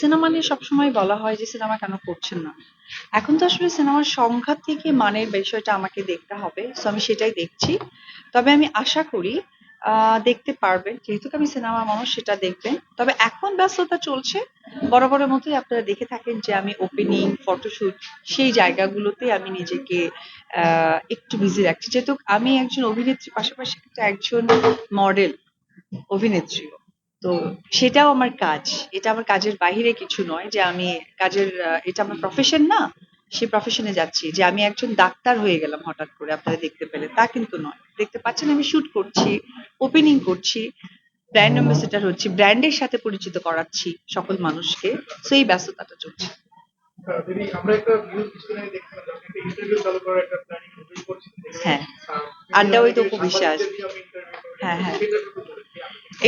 Cinema নিয়ে সবসময় বলা হয় যে সিনেমা কেন করছেন না। এখন তো আসলে সিনেমার সংখ্যা থেকে মানের বিষয়টা আমাকে দেখতে হবে সো আমি সেটাই দেখছি। তবে আমি আশা করি দেখতে পারবেন। যেহেতু আমি সিনেমা মানুষ, সেটা দেখবেন। তবে এখন ব্যস্ততা চলছে। বরাবরের মতোই আপনারা দেখে থাকেন যে আমি ওপেনিং ফটোশুট সেই জায়গাগুলোতে আমি নিজেকে একটু বিজি রাখছি। যেহেতু আমি একজন অভিনেত্রী, পাশাপাশি কিন্তু একজন মডেল অভিনেত্রীও। তো সেটাও আমার কাজ। এটা আমার কাজের বাইরে কিছু নয় যে আমি কাজের এটা আমার প্রফেশন না সে প্রফেশনে যাচ্ছি। যে আমি একজন ডাক্তার হয়ে গেলাম হঠাৎ করে আপনারা দেখতে পেলে তা কিন্তু নয়। দেখতে পাচ্ছেন আমি শুট করছি ওপেনিং করছি ব্র্যান্ড অ্যাম্বাসেডার হচ্ছি ব্র্যান্ডের সাথে পরিচিত করাচ্ছি সকল মানুষকে। সো এই ব্যস্ততাটা চলছে। আমরা একটা নিউজ কিছুদিন আগে দেখছিলাম যে আপনি একটা ইন্টারভিউ চালু করার একটা প্ল্যানিং হ্যাঁ। আড্ডা ওই তো আগে বিশ্বাস। হ্যাঁ, হ্যাঁ।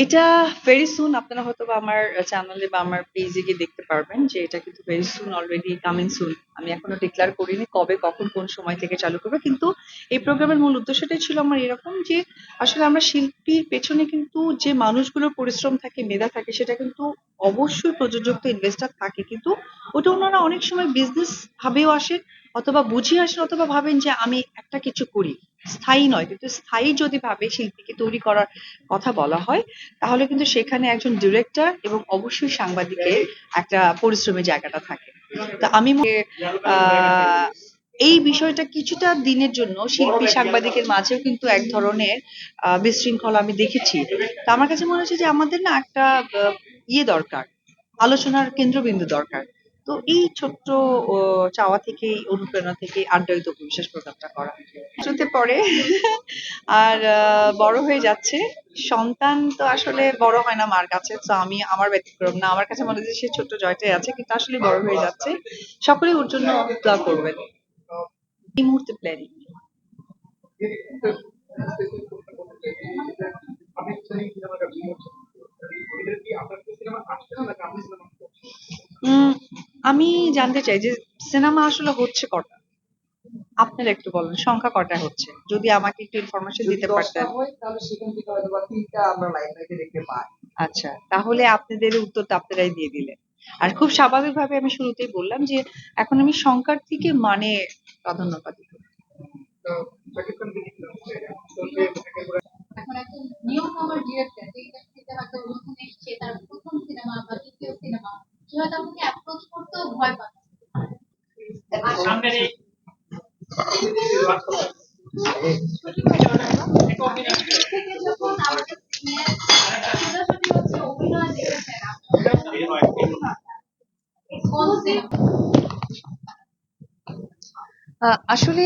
এটা ভেরি সুন আপনারা হয়তো বা আমার চ্যানেলে বা আমার পেজে গিয়ে দেখতে পারবেন যে এটা কিন্তু very soon already coming soon আমি এখনও ডিক্লেয়ার করিনি কবে, কখন, কোন সময় থেকে চালু করবে, কিন্তু এই প্রোগ্রামের মূল উদ্দেশ্যটাই ছিল আমার এরকম যে আসলে আমরা শিল্পীর পেছনে কিন্তু যে মানুষগুলোর পরিশ্রম থাকে, মেধা থাকে, সেটা কিন্তু অবশ্যই প্রযোজক তো ইনভেস্টার থাকে, কিন্তু ওটা ওনারা অনেক সময় বিজনেস ভাবেও আসেন অথবা বুঝিয়ে আসেন অথবা ভাবেন যে আমি একটা কিছু করি। স্থায়ী নয়, কিন্তু স্থায়ী যদি ভাবে শিল্পীকে তৈরি করার কথা বলা হয়, তাহলে কিন্তু সেখানে একজন ডিরেক্টর এবং অবশ্যই সাংবাদিকের একটা পরিশ্রমের জায়গাটা থাকে। তো আমি এই বিষয়টা কিছুটা দিনের জন্য শিল্পী সাংবাদিকের মাঝেও কিন্তু এক ধরনের বিশৃঙ্খলা আমি দেখেছি। তো আমার কাছে মনে হচ্ছে যে আমাদের না একটা ইয়ে দরকার, আলোচনার কেন্দ্রবিন্দু দরকার। তো এই ছোট্ট চাওয়া থেকে অনুপ্রেরণা থেকে আড্ডায়িত বিশেষ প্রোগ্রামটা করা। শুতে পরে আর বড় হয়ে যাচ্ছে। সন্তান তো আসলে বড় হয় না মার কাছে তো আমি আমার ব্যতিক্রম না। আমার কাছে মনে হচ্ছে সে ছোট্ট জয়টাই আছে কিন্তু আসলে বড় হয়ে যাচ্ছে। সকলে ওর জন্য দোয়া করবেন। এই মুহূর্তে প্ল্যানিং দিদি, একটা? আমি জানতে চাই যে সিনেমা আসলে হচ্ছে কটা? আপনারা একটু বলেন সংখ্যা কটা হচ্ছে? যদি আমাকে একটু ইনফরমেশন দিতে পারতেন। আমরা আচ্ছা তাহলে আপনাদের উত্তরটা আপনারাই দিয়ে দিলেন। আর খুব স্বাভাবিকভাবে আমি শুরুতেই বললাম যে এখন আমি সংখ্যার থেকে মানে প্রাধান্যটা দিব তো শাকিব খান দিদি কি হচ্ছে? তো সে একেবারে এখন একজন নিউ কামার ডিরেক্টর আসলে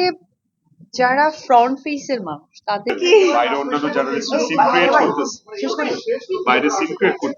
যারা ফ্রন্ট ফেসের মানুষ তাদেরকে বাইরে অন্যান্য জার্নালিস্টরা সিন ক্রিয়েট করতেছে বাইরে সিন ক্রিয়েট করতেছে